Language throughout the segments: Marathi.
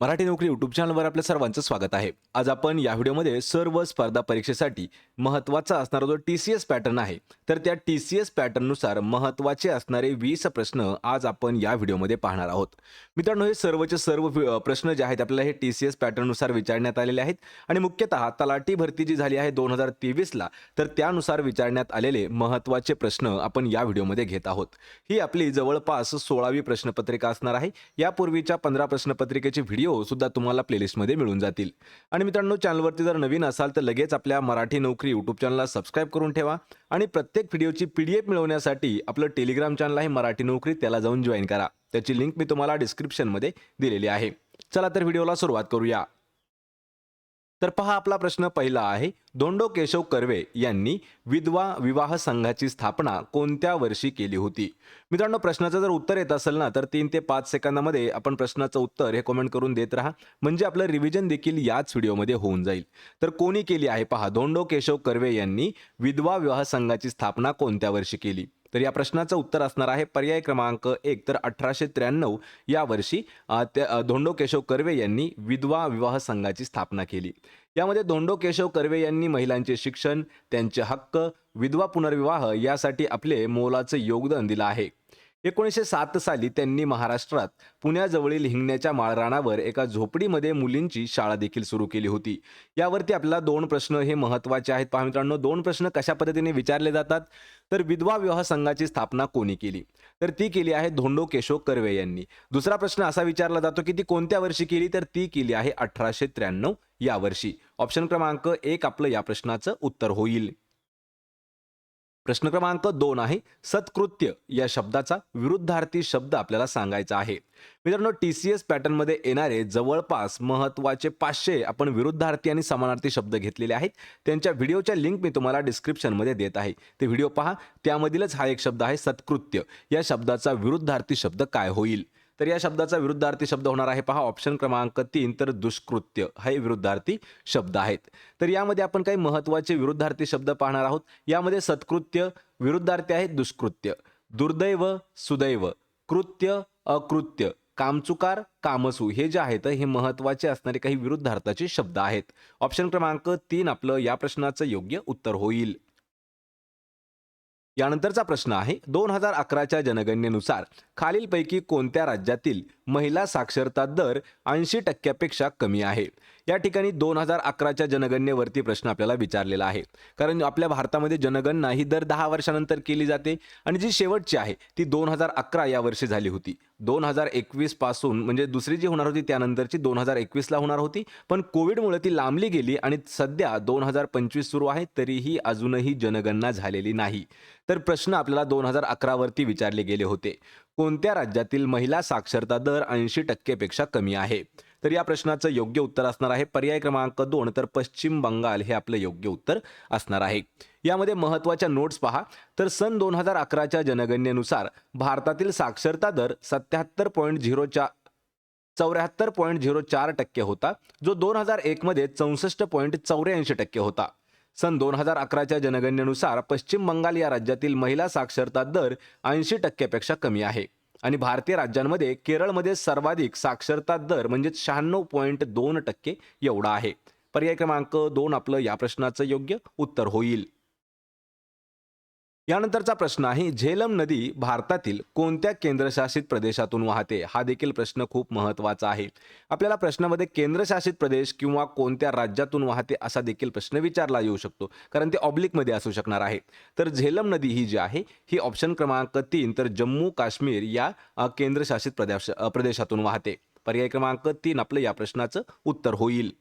मराठी नोकरी यूट्यूब चॅनलवर आपल्या सर्वांचं स्वागत आहे. आज आपण या व्हिडिओमध्ये सर्व स्पर्धा परीक्षेसाठी महत्त्वाचा असणारा जो टी सी एस पॅटर्न आहे तर त्या टी सी एस पॅटर्ननुसार महत्त्वाचे असणारे वीस प्रश्न आज आपण या व्हिडिओमध्ये पाहणार आहोत. मित्रांनो हे सर्वचे सर्व प्रश्न जे आहेत आपल्याला हे टी सी एस पॅटर्ननुसार विचारण्यात आलेले आहेत आणि मुख्यतः तलाठी भरती जी झाली आहे दोन हजार तेवीसला तर त्यानुसार विचारण्यात आलेले महत्त्वाचे प्रश्न आपण या व्हिडिओमध्ये घेत आहोत. ही आपली जवळपास सोळावी प्रश्नपत्रिका असणार आहे. यापूर्वीच्या पंधरा प्रश्नपत्रिकेची व्हिडिओ सुद्धा तुम्हाला प्लेलिस्टमध्ये मिळून जातील. आणि मित्रांनो चॅनलवरती जर नवीन असाल तर लगेच आपल्या मराठी नोकरी यूट्यूब चॅनलला सबस्क्राईब करून ठेवा आणि प्रत्येक व्हिडिओची पी डी एफ मिळवण्यासाठी आपलं टेलिग्राम चॅनल आहे मराठी नोकरी त्याला जाऊन जॉईन करा. त्याची लिंक मी तुम्हाला डिस्क्रिप्शनमध्ये दिलेली आहे. चला तर व्हिडिओला सुरुवात करूया. तर पहा आपला प्रश्न पहिला आहे. धोंडो केशव कर्वे यांनी विधवा विवाह संघाची स्थापना कोणत्या वर्षी केली होती? मित्रांनो प्रश्नाचं जर उत्तर येत असेल ना तर तीन ते पाच सेकंदामध्ये आपण प्रश्नाचं उत्तर हे कमेंट करून देत राहा. म्हणजे आपलं रिव्हिजन देखील याच व्हिडिओमध्ये होऊन जाईल. तर कोणी केली आहे पहा धोंडो केशव कर्वे यांनी विधवा विवाह संघाची स्थापना कोणत्या वर्षी केली? तर या प्रश्नाचं उत्तर असणार आहे पर्याय क्रमांक एक तर अठराशे त्र्याण्णव या वर्षी त्या- धोंडो केशव कर्वे यांनी विधवा विवाह संघाची स्थापना केली. यामध्ये धोंडो केशव कर्वे यांनी महिलांचे शिक्षण त्यांचे हक्क विधवा पुनर्विवाह यासाठी आपले मोलाचं योगदान दिलं आहे. एकोणीसशे सात साली त्यांनी महाराष्ट्रात पुण्याजवळील हिंगण्याच्या माळरानावर एका झोपडीमध्ये मुलींची शाळा देखील सुरू केली होती. यावरती आपल्याला दोन प्रश्न हे महत्त्वाचे आहेत. पहा मित्रांनो दोन प्रश्न कशा पद्धतीने विचारले जातात? तर विधवा विवाह संघाची स्थापना कोणी केली? तर ती केली आहे धोंडो केशव कर्वे यांनी. दुसरा प्रश्न असा विचारला जातो की ती कोणत्या वर्षी केली? तर ती केली आहे अठराशे त्र्याण्णव या वर्षी ऑप्शन क्रमांक एक आपलं या प्रश्नाचं उत्तर होईल. प्रश्न क्रमांक दोन आहे सत्कृत्य या शब्दाचा विरुद्धार्थी शब्द आपल्याला सांगायचा आहे. मित्रांनो टी सी एस पॅटर्नमध्ये येणारे जवळपास महत्त्वाचे पाचशे आपण विरुद्धार्थी आणि समानार्थी शब्द घेतलेले आहेत. त्यांच्या व्हिडिओच्या लिंक मी तुम्हाला डिस्क्रिप्शनमध्ये देत आहे. ते व्हिडिओ पहा. त्यामधीलच हा एक शब्द आहे सत्कृत्य. या शब्दाचा विरुद्धार्थी शब्द काय होईल? तर या शब्दाचा विरुद्धार्थी शब्द होणार आहे. पहा ऑप्शन क्रमांक तीन तर दुष्कृत्य हे विरुद्धार्थी शब्द आहेत तर यामध्ये आपण काही महत्त्वाचे विरुद्धार्थी शब्द पाहणार आहोत. यामध्ये सत्कृत्य विरुद्धार्थी आहे दुष्कृत्य. दुर्दैव सुदैव. कृत्य अकृत्य. कामचुकार कामसू. हे जे आहेत हे महत्त्वाचे असणारे काही विरुद्धार्थाचे शब्द आहेत. ऑप्शन क्रमांक तीन आपलं या प्रश्नाचं योग्य उत्तर होईल. यानंतरचा प्रश्न आहे. दोन हजार अकराच्या जनगणनेनुसार खालीलपैकी कोणत्या राज्यातील महिला साक्षरता दर ऐंशी टक्क्यापेक्षा कमी आहे. या ठिकाणी दोन हजार अकराच्या जनगणनेवरती प्रश्न आपल्याला विचारलेला आहे. कारण आपल्या भारतामध्ये जनगणना ही दर दहा वर्षानंतर केली जाते आणि जी शेवटची आहे ती दोन हजार अकरा या वर्षी झाली होती. दोन हजार एकवीसपासून म्हणजे दुसरी जी होणार होती त्यानंतरची दोन हजार एकवीसला होणार होती. पण कोविडमुळे ती लांबली गेली आणि सध्या दोन हजार पंचवीस सुरू आहे तरीही अजूनही जनगणना झालेली नाही. तर प्रश्न आपल्याला दोन हजार अकरावरती विचारले गेले होते. कोणत्या राज्यातील महिला साक्षरता दर ऐंशी टक्केपेक्षा कमी आहे? तर या प्रश्नाचं योग्य उत्तर असणार आहे. पर्याय क्रमांक दोन तर पश्चिम बंगाल हे आपलं योग्य उत्तर असणार आहे. यामध्ये महत्त्वाच्या नोट्स पहा. तर सन दोन हजार अकराच्या जनगणनेनुसार भारतातील साक्षरता दर सत्याहत्तर पॉईंट झिरो चार चौऱ्याहत्तर पॉईंट झिरो चार टक्के होता जो दोन हजार एकमध्ये चौसष्ट पॉईंट चौऱ्याऐंशी टक्के होता. सन दोन हजार अकराच्या जनगणनेनुसार पश्चिम बंगाल या राज्यातील महिला साक्षरता दर ऐंशी टक्क्यापेक्षा कमी आहे. आणि भारतीय राज्यांमध्ये केरळमध्ये सर्वाधिक साक्षरता दर म्हणजेच शहाण्णव पॉईंट दोन टक्के एवढा आहे. पर्याय क्रमांक दोन आपलं या प्रश्नाचं योग्य उत्तर होईल. यानंतरचा प्रश्न आहे झेलम नदी भारतातील कोणत्या केंद्रशासित प्रदेशातून वाहते? हा देखील प्रश्न खूप महत्त्वाचा आहे. आपल्याला प्रश्नामध्ये केंद्रशासित प्रदेश किंवा कोणत्या राज्यातून वाहते असा देखील प्रश्न विचारला येऊ शकतो कारण ते ऑब्लिकमध्ये असू शकणार आहे. तर झेलम नदी ही जी आहे ही ऑप्शन क्रमांक तीन तर जम्मू काश्मीर या केंद्रशासित प्रदेश प्रदेशातून वाहते. पर्याय क्रमांक तीन आपलं या प्रश्नाचं उत्तर होईल.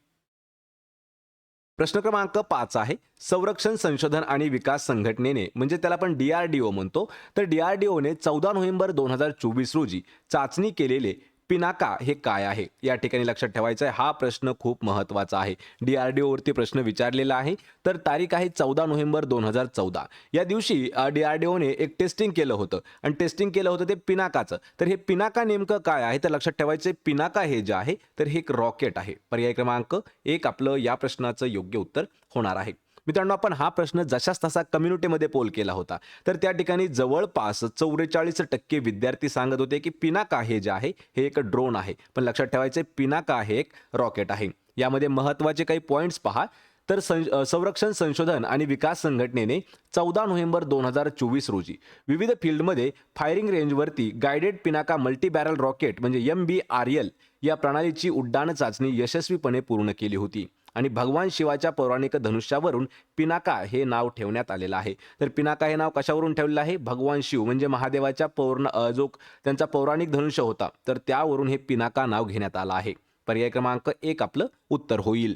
प्रश्न क्रमांक पाच आहे संरक्षण संशोधन आणि विकास संघटनेने म्हणजे त्याला आपण डीआरडीओ म्हणतो. तर डीआरडीओने चौदा नोव्हेंबर दोन हजार चोवीस रोजी चाचणी केलेले पिनाका हे काय आहे? या ठिकाणी लक्षात ठेवायचं आहे हा प्रश्न खूप महत्त्वाचा आहे. डी आर डी ओवरती प्रश्न विचारलेला आहे. तर तारीख आहे चौदा नोव्हेंबर दोन हजार चौदा. या दिवशी डी आर डी ओने एक टेस्टिंग केलं होतं. आणि टेस्टिंग केलं होतं ते पिनाकाचं. तर हे पिनाका नेमकं काय आहे? तर लक्षात ठेवायचं आहे पिनाका हे जे आहे तर हे एक रॉकेट आहे. पर्याय क्रमांक एक आपलं या प्रश्नाचं योग्य उत्तर होणार आहे. मित्रांनो आपण हा प्रश्न जशाच तसा कम्युनिटीमध्ये पोल केला होता. तर त्या ठिकाणी जवळपास चौवेचाळीस टक्के विद्यार्थी सांगत होते की पिनाका हे जे आहे हे एक ड्रोन आहे. पण लक्षात ठेवायचे पिनाका हे एक रॉकेट आहे. यामध्ये महत्त्वाचे काही पॉईंट्स पहा. तर सं संरक्षण संशोधन आणि विकास संघटनेने चौदा नोव्हेंबर दोन हजार चोवीस रोजी विविध फील्डमध्ये firing रेंजवरती guided Pinaka multi barrel rocket म्हणजे एम बी आर एल या प्रणालीची उड्डाण चाचणी यशस्वीपणे पूर्ण केली होती. आणि भगवान शिवाच्या पौराणिक धनुष्यावरून पिनाका हे नाव ठेवण्यात आलेलं आहे. तर पिनाका हे नाव कशावरून ठेवलेलं आहे? भगवान शिव म्हणजे महादेवाच्या पौर्ण जो त्यांचा पौराणिक धनुष्य होता तर त्यावरून हे पिनाका नाव घेण्यात आलं आहे. पर्याय क्रमांक एक आपलं उत्तर होईल.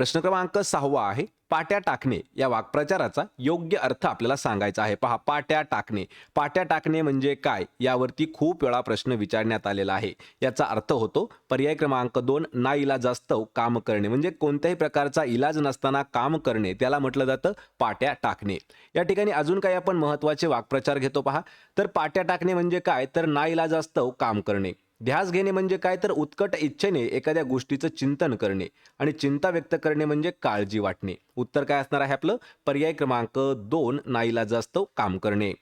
प्रश्न क्रमांक सहावा आहे पाट्या टाकणे. या वाक्प्रचाराचा योग्य अर्थ आपल्याला सांगायचा आहे. पहा पाट्या टाकणे. पाट्या टाकणे म्हणजे काय? यावरती खूप वेळा प्रश्न विचारण्यात आलेला आहे. याचा अर्थ होतो पर्याय क्रमांक दोन ना इलाजास्तव काम करणे. म्हणजे कोणत्याही प्रकारचा इलाज नसताना काम करणे. त्याला म्हटलं जातं पाट्या टाकणे. या ठिकाणी अजून काही आपण महत्त्वाचे वाक्प्रचार घेतो पहा. तर पाट्या टाकणे म्हणजे काय? तर ना इलाजास्तव काम करणे. ध्यास घेणे म्हणजे काय? तर उत्कट इच्छेने एखाद्या गोष्टीचं चिंतन करणे आणि चिंता व्यक्त करणे म्हणजे काळजी वाटणे. उत्तर काय असणार आहे आपलं? पर्याय क्रमांक दोन नाईला जास्त काम करणे.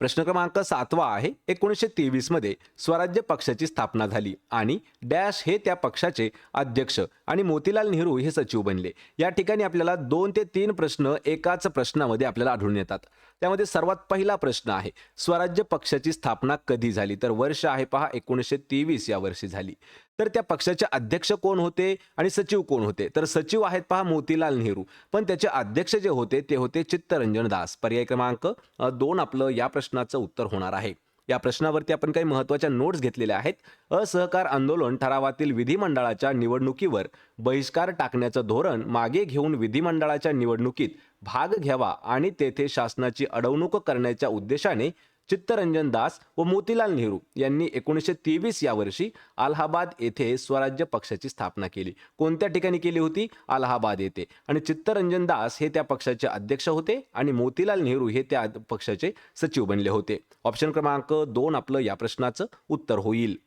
प्रश्न क्रमांक सातवा आहे. एकोणीसशे तेवीसमध्ये स्वराज्य पक्षाची स्थापना झाली आणि डॅश हे त्या पक्षाचे अध्यक्ष आणि मोतीलाल नेहरू हे सचिव बनले. या ठिकाणी आपल्याला दोन ते तीन प्रश्न एकाच प्रश्नामध्ये आपल्याला आढळून येतात. त्यामध्ये सर्वात पहिला प्रश्न आहे स्वराज्य पक्षाची स्थापना कधी झाली? तर वर्ष आहे पहा एकोणीसशे तेवीस या वर्षी झाली. तर त्या पक्षाचे अध्यक्ष कोण होते आणि सचिव कोण होते? तर सचिव आहेत पहा मोतीलाल नेहरू. पण त्याचे अध्यक्ष जे होते ते होते चित्तरंजन दास. पर्याय क्रमांक दोन आपलं या प्रश्नाचं उत्तर होणार आहे. या प्रश्नावरती आपण काही महत्त्वाच्या नोट्स घेतलेल्या आहेत. असहकार आंदोलन ठरावातील विधिमंडळाच्या निवडणुकीवर बहिष्कार टाकण्याचं धोरण मागे घेऊन विधिमंडळाच्या निवडणुकीत भाग घ्यावा आणि तेथे शासनाची अडवणूक करण्याच्या उद्देशाने चित्तरंजन दास व मोतीलाल नेहरू यांनी एकोणीसशे तेवीस या वर्षी अलाहाबाद येथे स्वराज्य पक्षाची स्थापना केली. कोणत्या ठिकाणी केली होती? अलाहाबाद येथे. आणि चित्तरंजन दास हे त्या पक्षाचे अध्यक्ष होते आणि मोतीलाल नेहरू हे त्या पक्षाचे सचिव बनले होते. ऑप्शन क्रमांक दोन आपलं या प्रश्नाचं उत्तर होईल.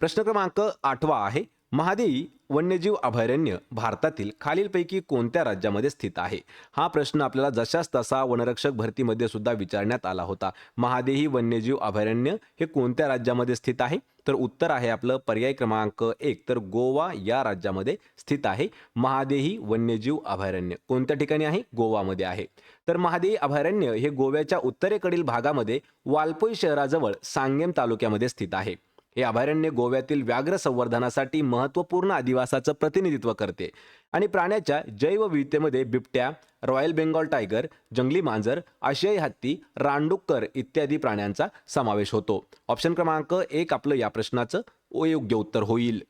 प्रश्न क्रमांक आठवा आहे. महादेवी वन्यजीव अभयारण्य भारतातील खालीलपैकी कोणत्या राज्यामध्ये स्थित आहे? हा प्रश्न आपल्याला जशाच तसा वनरक्षक भरतीमध्ये सुद्धा विचारण्यात आला होता. महादेही वन्यजीव अभयारण्य हे कोणत्या राज्यामध्ये स्थित आहे? तर उत्तर आहे आपलं पर्याय क्रमांक एक तर गोवा या राज्यामध्ये स्थित आहे. महादेही वन्यजीव अभयारण्य कोणत्या ठिकाणी आहे? गोवामध्ये आहे. तर महादेवी अभयारण्य हे गोव्याच्या उत्तरेकडील भागामध्ये वालपोई शहराजवळ सांगेम तालुक्यामध्ये स्थित आहे. हे अभयारण्य गोव्यातील व्याघ्र संवर्धनासाठी महत्त्वपूर्ण अधिवासाचं प्रतिनिधित्व करते. आणि प्राण्याच्या जैवविविधतेमध्ये बिबट्या रॉयल बेंगॉल टायगर जंगली मांजर आशियाई हत्ती रानडुक्कर इत्यादी प्राण्यांचा समावेश होतो. ऑप्शन क्रमांक एक आपलं या प्रश्नाचं योग्य उत्तर होईल.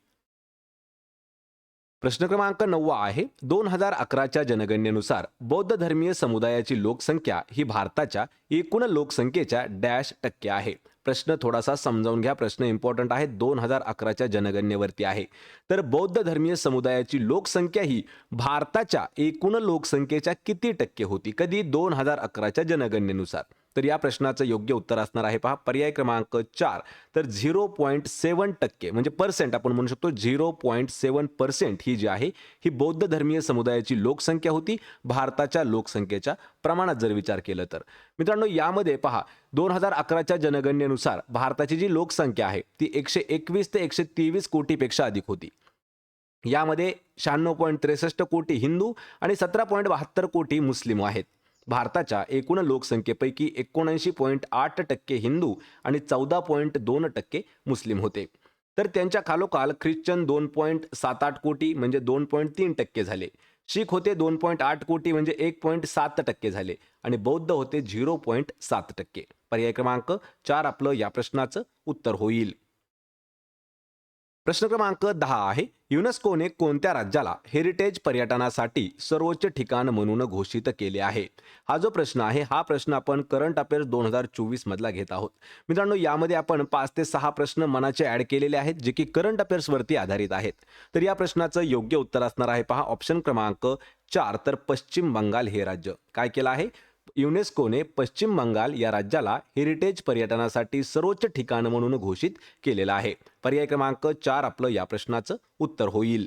प्रश्न क्रमांक नववा आहे. दोन हजार अकराच्या जनगणनेनुसार बौद्ध धर्मीय समुदायाची लोकसंख्या ही भारताच्या एकूण लोकसंख्येच्या डॅश टक्के आहे. प्रश्न थोडासा समजावून घ्या. प्रश्न इम्पॉर्टंट आहे दोन हजार अकराच्या जनगणनेवरती आहे. तर बौद्ध धर्मीय समुदायाची लोकसंख्या ही भारताच्या एकूण लोकसंख्येच्या किती टक्के होती? कधी? दोन हजार अकराच्या जनगणनेनुसार. तर या प्रश्नाचं योग्य उत्तर असणार आहे पहा. पर्याय क्रमांक चार. तर झिरो पॉईंट सेवन टक्के म्हणजे पर्सेंट आपण म्हणू शकतो झिरो पॉईंट सेवन पर्सेंट ही जी आहे ही बौद्ध धर्मीय समुदायाची लोकसंख्या होती भारताच्या लोकसंख्येच्या प्रमाणात जर विचार केलं तर. मित्रांनो यामध्ये पहा दोन हजार अकराच्या जनगणनेनुसार भारताची जी लोकसंख्या आहे ती एकशे एकवीस ते एकशे तेवीस कोटीपेक्षा अधिक होती. यामध्ये शहाण्णव पॉईंट त्रेसष्ट कोटी हिंदू आणि सतरा पॉईंट बहात्तर कोटी मुस्लिम आहेत. भारताच्या एकूण लोकसंख्येपैकी एकोणऐंशी पॉईंट आठ टक्के हिंदू आणि चौदा पॉईंट दोन टक्के मुस्लिम होते. तर त्यांच्या खालोखाल ख्रिश्चन दोन पॉईंट सात आठ कोटी म्हणजे दोन पॉईंट तीन टक्के झाले. शीख होते दोन पॉईंट आठ कोटी म्हणजे एक पॉईंट सात टक्के झाले आणि बौद्ध होते झिरो पॉईंट सात टक्के. पर्याय क्रमांक चार आपलं या प्रश्नाचं उत्तर होईल. प्रश्न क्रमांक दहा आहे. युनेस्कोने कोणत्या राज्याला हेरिटेज पर्यटनासाठी सर्वोच्च ठिकाण म्हणून घोषित केले आहे? हा जो प्रश्न आहे हा प्रश्न आपण करंट अफेअर्स दोन हजार चोवीस मधला घेत आहोत. मित्रांनो यामध्ये आपण पाच ते सहा प्रश्न मनाचे ऍड केलेले आहेत जे की करंट अफेअर्सवरती आधारित आहेत. तर या प्रश्नाचं योग्य उत्तर असणार आहे पहा. ऑप्शन क्रमांक चार तर पश्चिम बंगाल हे राज्य. काय केलं आहे? युनेस्कोने पश्चिम बंगाल या राज्याला हेरिटेज पर्यटनासाठी सर्वोच्च ठिकाण म्हणून घोषित केलेलं आहे. पर्याय क्रमांक चार आपलं या प्रश्नाचं उत्तर होईल.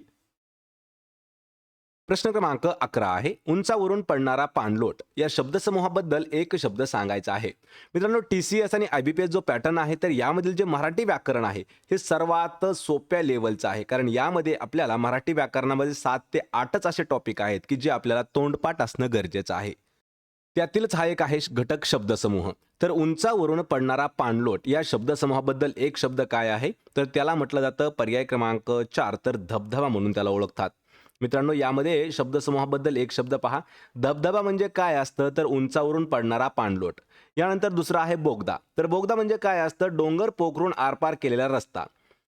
प्रश्न क्रमांक अकरा आहे उंचावरून पडणारा पाणलोट या शब्दसमूहाबद्दल एक शब्द सांगायचा आहे. मित्रांनो टी सी एस आणि आय बी पी एस जो पॅटर्न आहे तर यामधील जे मराठी व्याकरण आहे हे सर्वात सोप्या लेवलचं आहे. कारण यामध्ये आपल्याला मराठी व्याकरणामध्ये सात ते आठच असे टॉपिक आहेत की जे आपल्याला तोंडपाठ असणं गरजेचं आहे. त्यातीलच हा एक आहे घटक शब्दसमूह. तर उंचावरून पडणारा पाणलोट या शब्दसमूहाबद्दल एक शब्द काय आहे? तर त्याला म्हटलं जातं पर्याय क्रमांक चार तर धबधबा म्हणून त्याला ओळखतात. मित्रांनो यामध्ये शब्दसमूहाबद्दल एक शब्द पहा. धबधबा म्हणजे काय असतं? तर उंचावरून पडणारा पाणलोट. यानंतर दुसरा आहे बोगदा. तर बोगदा म्हणजे काय असतं? डोंगर पोखरून आरपार केलेला रस्ता.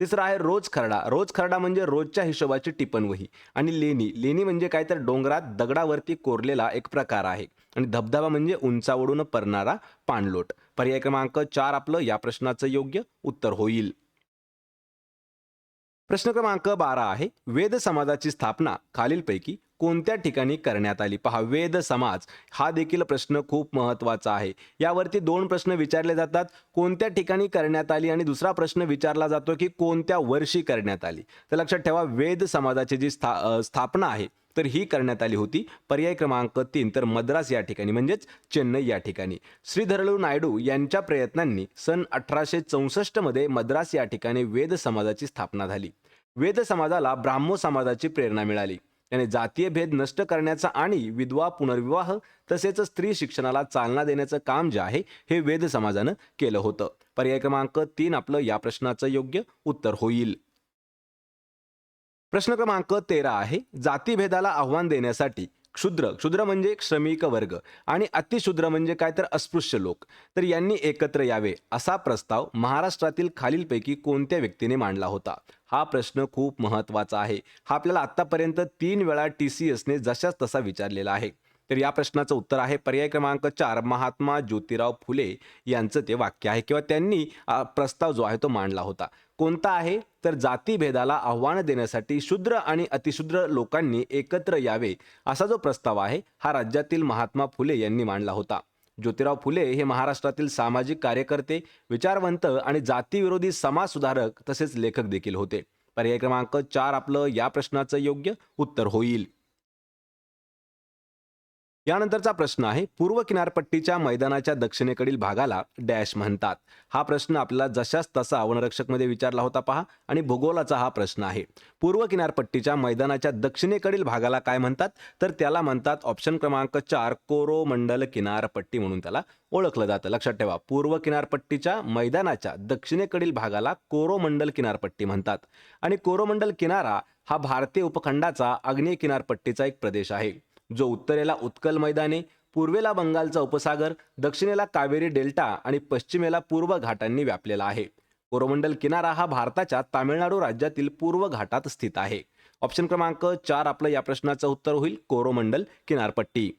तिसरं आहे रोज खरडा. रोज खरडा म्हणजे रोजच्या हिशोबाची टिपणवही आणि लेणी. लेणी म्हणजे काय तर डोंगरात दगडावरती कोरलेला एक प्रकार आहे. आणि धबधबा म्हणजे उंचावडून पडणारा पाणलोट. पर्याय क्रमांक चार आपलं. या प्रश्नाचं योग्य उत्तर होईल. प्रश्न क्रमांक बारा आहे. वेद समाजाची स्थापना खालीलपैकी कोणत्या ठिकाणी करण्यात आली? पहा वेद समाज हा देखील प्रश्न खूप महत्त्वाचा आहे. यावरती दोन प्रश्न विचारले जातात. कोणत्या ठिकाणी करण्यात आली? आणि दुसरा प्रश्न विचारला जातो की कोणत्या वर्षी करण्यात आली? तर लक्षात ठेवा वेद समाजाची जी स्था स्थापना आहे तर ही करण्यात आली होती. पर्याय क्रमांक तीन तर मद्रास या ठिकाणी म्हणजेच चेन्नई या ठिकाणी. श्रीधरलू नायडू यांच्या प्रयत्नांनी सन अठराशे चौसष्टमध्ये मद्रास या ठिकाणी वेद समाजाची स्थापना झाली. वेद समाजाला ब्राह्मो समाजाची प्रेरणा मिळाली. त्याने जातीय भेद नष्ट करण्याचा आणि विधवा पुनर्विवाह तसेच स्त्री शिक्षणाला चालना देण्याचं काम जे आहे हे वेद समाजानं केलं होतं. पर्याय क्रमांक तीन आपलं या प्रश्नाचं योग्य उत्तर होईल. प्रश्न क्रमांक तेरा आहे जातीभेदाला आव्हान देण्यासाठी क्षुद्र. क्षुद्र म्हणजे श्रमिक वर्ग आणि अतिशूद्र म्हणजे काय तर अस्पृश्य लोक. तर यांनी एकत्र यावे असा प्रस्ताव महाराष्ट्रातील खालीलपैकी कोणत्या व्यक्तीने मांडला होता? हा प्रश्न खूप महत्त्वाचा आहे. हा आपल्याला आतापर्यंत तीन वेळा टी सी एसने जशाच तसा विचारलेला आहे. तर या प्रश्नाचं उत्तर आहे पर्याय क्रमांक चार महात्मा ज्योतिराव फुले यांचं ते वाक्य आहे किंवा त्यांनी प्रस्ताव जो आहे तो मांडला होता. कोणता आहे? तर जातीभेदाला आव्हान देण्यासाठी शूद्र आणि अतिशूद्र लोकांनी एकत्र यावे असा जो प्रस्ताव आहे हा राज्यातील महात्मा फुले यांनी मांडला होता. ज्योतिराव फुले हे महाराष्ट्रातील सामाजिक कार्यकर्ते विचारवंत आणि जातीविरोधी समाज सुधारक तसेच लेखक देखील होते. पर्याय क्रमांक चार आपलं या प्रश्नाचं योग्य उत्तर होईल. यानंतरचा प्रश्न आहे पूर्व किनारपट्टीच्या मैदानाच्या दक्षिणेकडील भागाला डॅश म्हणतात. हा प्रश्न आपल्याला जशाच तसा वनरक्षकमध्ये विचारला होता पहा आणि भूगोलाचा हा प्रश्न आहे. पूर्व किनारपट्टीच्या मैदानाच्या दक्षिणेकडील भागाला काय म्हणतात? तर त्याला म्हणतात ऑप्शन क्रमांक चार कोरोमंडल किनारपट्टी म्हणून त्याला ओळखलं जातं. लक्षात ठेवा पूर्व किनारपट्टीच्या मैदानाच्या दक्षिणेकडील भागाला कोरोमंडल किनारपट्टी म्हणतात. आणि कोरोमंडल किनारा हा भारतीय उपखंडाचा आग्नेय किनारपट्टीचा एक प्रदेश आहे. जो उत्तरेला उत्कल मैदाने पूर्वेला बंगालचा उपसागर दक्षिणेला कावेरी डेल्टा आणि पश्चिमेला पूर्व घाटांनी व्यापलेला आहे. कोरोमंडल किनारा हा भारताच्या तामिळनाडू राज्यातील पूर्व घाटात स्थित आहे. ऑप्शन क्रमांक चार आपलं या प्रश्नाचं उत्तर होईल कोरोमंडल किनारपट्टी.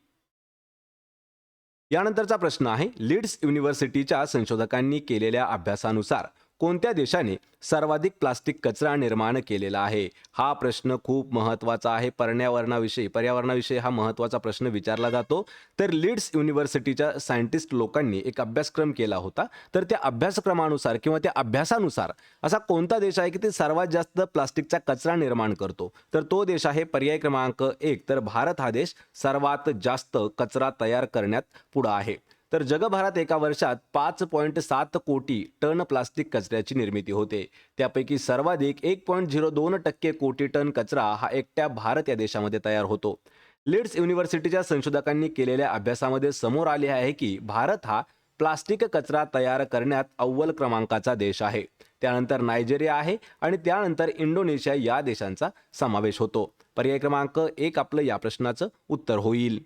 यानंतरचा प्रश्न आहे लीड्स युनिव्हर्सिटीच्या संशोधकांनी केलेल्या अभ्यासानुसार कोणत्या देशाने सर्वाधिक प्लास्टिक कचरा निर्माण केलेला आहे? हा प्रश्न खूप महत्त्वाचा आहे. पर्यावरणाविषयी पर्यावरणाविषयी हा महत्त्वाचा प्रश्न विचारला जातो. तर लीड्स युनिव्हर्सिटीच्या सायंटिस्ट लोकांनी एक अभ्यासक्रम केला होता. तर त्या अभ्यासक्रमानुसार किंवा त्या अभ्यासानुसार असा कोणता देश आहे की ते सर्वात जास्त प्लास्टिकचा कचरा निर्माण करतो? तर तो देश आहे पर्याय क्रमांक एक. तर भारत हा देश सर्वात जास्त कचरा तयार करण्यात पुढं आहे. तर जगभरात एका वर्षात पाच पॉईंट सात कोटी टन प्लास्टिक कचऱ्याची निर्मिती होते. त्यापैकी सर्वाधिक एक पॉईंट झिरो दोन टक्के कोटी टन कचरा हा एकट्या भारत या देशामध्ये तयार होतो. लिड्स युनिव्हर्सिटीच्या संशोधकांनी केलेल्या अभ्यासामध्ये समोर आले आहे की भारत हा प्लास्टिक कचरा तयार करण्यात अव्वल क्रमांकाचा देश आहे. त्यानंतर नायजेरिया आहे आणि त्यानंतर इंडोनेशिया या देशांचा समावेश होतो. पर्याय क्रमांक एक आपलं या प्रश्नाचं उत्तर होईल.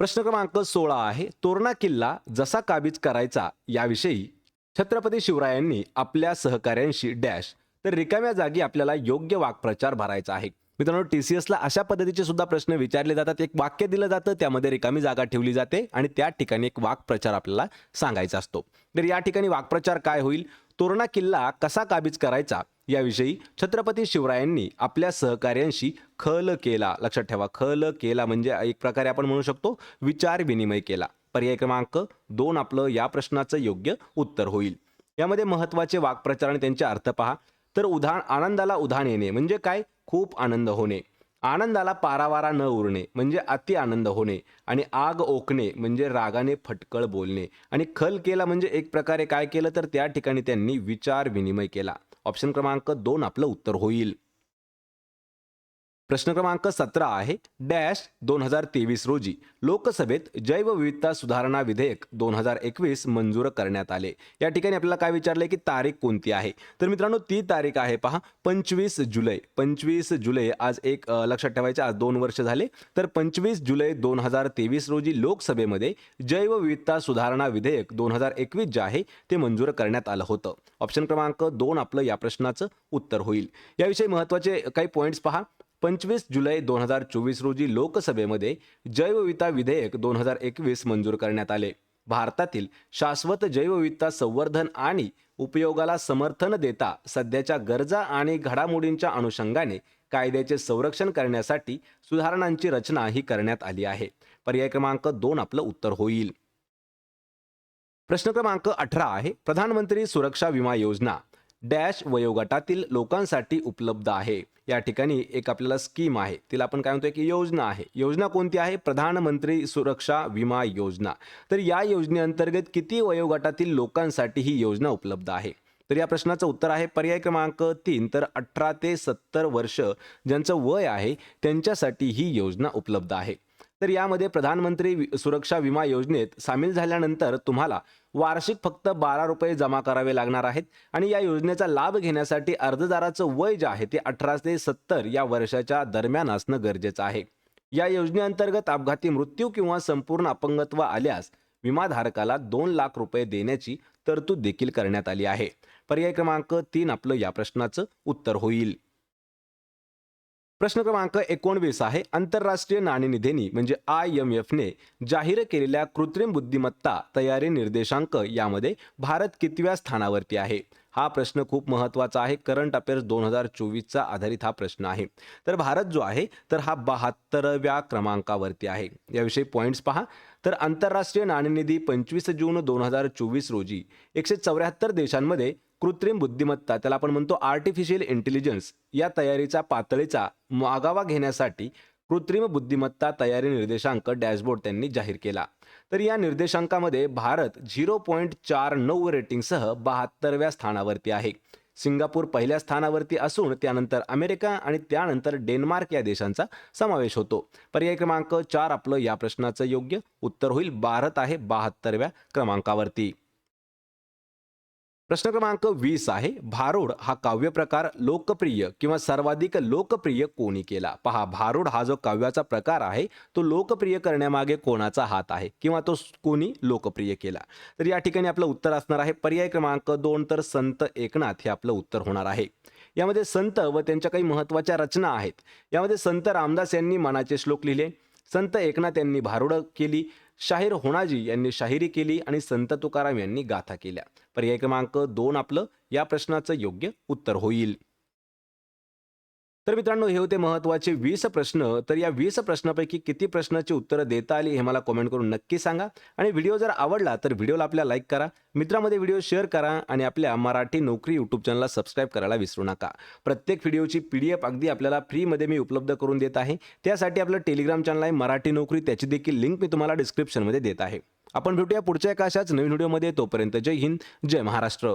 प्रश्न क्रमांक सोळा आहे. तोरणा किल्ला जसा काबीज करायचा याविषयी छत्रपती शिवरायांनी आपल्या सहकाऱ्यांशी डॅश तर रिकाम्या जागी आपल्याला योग्य वाक्प्रचार भरायचा आहे. मित्रांनो टी सी एसला अशा पद्धतीचे सुद्धा प्रश्न विचारले जातात. एक वाक्य दिलं जातं त्यामध्ये रिकामी जागा ठेवली जाते आणि त्या ठिकाणी एक वाक्प्रचार आपल्याला सांगायचा असतो. तर या ठिकाणी वाक्प्रचार काय होईल? तोरणा किल्ला कसा काबीज करायचा? याविषयी छत्रपती शिवरायांनी आपल्या सहकार्यांशी खल केला. लक्षात ठेवा खल केला म्हणजे एक प्रकारे आपण म्हणू शकतो विचार विनिमय केला. पर्याय क्रमांक दोन आपलं या प्रश्नाचं योग्य उत्तर होईल. यामध्ये महत्त्वाचे वाक्प्रचार आणि त्यांचे अर्थ पहा. तर उधाण आनंदाला उधाण येणे म्हणजे काय? खूप आनंद होणे. आनंदाला पारावारा न उरणे म्हणजे अति आनंद होणे आणि आग ओकणे म्हणजे रागाने फटकळ बोलणे. आणि खल केला म्हणजे एक प्रकारे काय केलं? तर त्या ठिकाणी त्यांनी विचार विनिमय केला. ऑप्शन क्रमांक दोन आपलं उत्तर होईल. प्रश्न क्रमांक सतरा आहे डॅश दोन हजार तेवीस रोजी. लोकसभेत जैवविविधता सुधारणा विधेयक दोन हजार एकवीस मंजूर करण्यात आले. या ठिकाणी आपल्याला काय विचारले की तारीख कोणती आहे? तर मित्रांनो ती तारीख आहे पहा पंचवीस जुलै. पंचवीस जुलै आज एक लक्षात ठेवायचे आज दोन वर्ष झाले. तर पंचवीस जुलै दोन हजार तेवीस रोजी लोकसभेमध्ये जैवविविधता सुधारणा विधेयक दोन हजार एकवीस जे आहे ते मंजूर करण्यात आलं होतं. ऑप्शन क्रमांक दोन आपलं या प्रश्नाचं उत्तर होईल. याविषयी महत्त्वाचे काही पॉईंट्स पहा. पंचवीस जुलै दोन हजार चोवीस रोजी लोकसभेमध्ये जैवविता विधेयक दोन हजार एकवीस मंजूर करण्यात आले. भारतातील शाश्वत जैवविविधता संवर्धन आणि उपयोगाला समर्थन देता सध्याच्या गरजा आणि घडामोडींच्या अनुषंगाने कायद्याचे संरक्षण करण्यासाठी सुधारणांची रचना ही करण्यात आली आहे. पर्याय क्रमांक दोन आपलं उत्तर होईल. प्रश्न क्रमांक अठरा आहे प्रधानमंत्री सुरक्षा विमा योजना डॅश वयोगटातील लोकांसाठी उपलब्ध आहे. या ठिकाणी एक आपल्याला स्कीम आहे. तिला आपण काय म्हणतोय की योजना आहे. योजना कोणती आहे? प्रधानमंत्री सुरक्षा विमा योजना. तर या योजनेअंतर्गत किती वयोगटातील लोकांसाठी ही योजना उपलब्ध आहे? तर या प्रश्नाचं उत्तर आहे पर्याय क्रमांक तीन. तर अठरा ते सत्तर वर्ष ज्यांचं वय आहे त्यांच्यासाठी ही योजना उपलब्ध आहे. तर यामध्ये प्रधानमंत्री वि- सुरक्षा विमा योजनेत सामील झाल्यानंतर तुम्हाला वार्षिक फक्त बारा रुपये जमा करावे लागणार आहेत. आणि या योजनेचा लाभ घेण्यासाठी अर्जदाराचं वय जे आहे ते अठरा ते सत्तर या वर्षाच्या दरम्यान असणं गरजेचं आहे. या योजनेअंतर्गत अपघाती मृत्यू किंवा संपूर्ण अपंगत्व आल्यास विमाधारकाला दोन लाख रुपये देण्याची तरतूद देखील करण्यात आली आहे. पर्याय क्रमांक तीन आपलं या प्रश्नाचं उत्तर होईल. प्रश्न क्रमांक एकोणवीस आहे. आंतरराष्ट्रीय नाणेनिधीनी म्हणजे आय एम एफने जाहीर केलेल्या कृत्रिम बुद्धिमत्ता तयारी निर्देशांक यामध्ये भारत कितव्या स्थानावरती आहे? हा प्रश्न खूप महत्त्वाचा आहे. करंट अफेअर्स दोन हजार चोवीसचा आधारित हा प्रश्न आहे. तर भारत जो आहे तर हा बहात्तरव्या क्रमांकावरती आहे. याविषयी पॉईंट्स पहा. तर आंतरराष्ट्रीय नाणेनिधी पंचवीस जून दोन हजार चोवीस रोजी एकशे चौऱ्याहत्तर देशांमध्ये कृत्रिम बुद्धिमत्ता त्याला आपण म्हणतो आर्टिफिशियल इंटेलिजन्स या तयारीचा पातळीचा मागावा घेण्यासाठी कृत्रिम बुद्धिमत्ता तयारी निर्देशांक डॅशबोर्ड त्यांनी जाहीर केला. तर या निर्देशांकामध्ये भारत झिरो पॉईंट चार नऊ रेटिंगसह बहात्तरव्या स्थानावरती आहे. सिंगापूर पहिल्या स्थानावरती असून त्यानंतर अमेरिका आणि त्यानंतर डेन्मार्क या देशांचा समावेश होतो. पर्याय क्रमांक चार आपलं या प्रश्नाचं योग्य उत्तर होईल. भारत आहे बहात्तरव्या क्रमांकावरती. प्रश्न क्रमांक वीस आहे भारूड हा काव्यप्रकार लोकप्रिय किंवा सर्वाधिक लोकप्रिय कोणी केला? पहा भारूड हा जो काव्याचा प्रकार आहे तो लोकप्रिय करण्यामागे कोणाचा हात आहे किंवा तो कोणी लोकप्रिय केला? तर या ठिकाणी आपलं उत्तर असणार आहे पर्याय क्रमांक दोन तर संत एकनाथ हे आपलं उत्तर होणार आहे. यामध्ये संत व त्यांच्या काही महत्त्वाच्या रचना आहेत. यामध्ये संत रामदास यांनी मनाचे श्लोक लिहिले संत एकनाथ यांनी भारुड केली शाहीर होणाजी यांनी शाहिरी केली आणि संत तुकाराम यांनी गाथा केल्या. पर्याय क्रमांक दोन आपलं या प्रश्नाचं योग्य उत्तर होईल. तर मित्रांनो हे होते महत्त्वाचे वीस प्रश्न. तर या वीस प्रश्नापैकी किती प्रश्नाची उत्तरं देता आली हे मला कमेंट करून नक्की सांगा. आणि व्हिडिओ जर आवडला तर व्हिडिओला आपल्या लाईक करा. मित्रामध्ये व्हिडिओ शेअर करा आणि आपल्या मराठी नोकरी यूट्यूब चॅनलला सबस्क्राईब करायला विसरू नका. प्रत्येक व्हिडिओची पी डी एफ अगदी आपल्याला फ्रीमध्ये मी उपलब्ध करून देत आहे. त्यासाठी आपलं टेलिग्राम चॅनल आहे मराठी नोकरी. त्याची देखील लिंक मी तुम्हाला डिस्क्रिप्शनमध्ये देत आहे. आपण भेटूया पुढच्या एका अशाच नवीन व्हिडिओमध्ये तोपर्यंत जय हिंद जय महाराष्ट्र.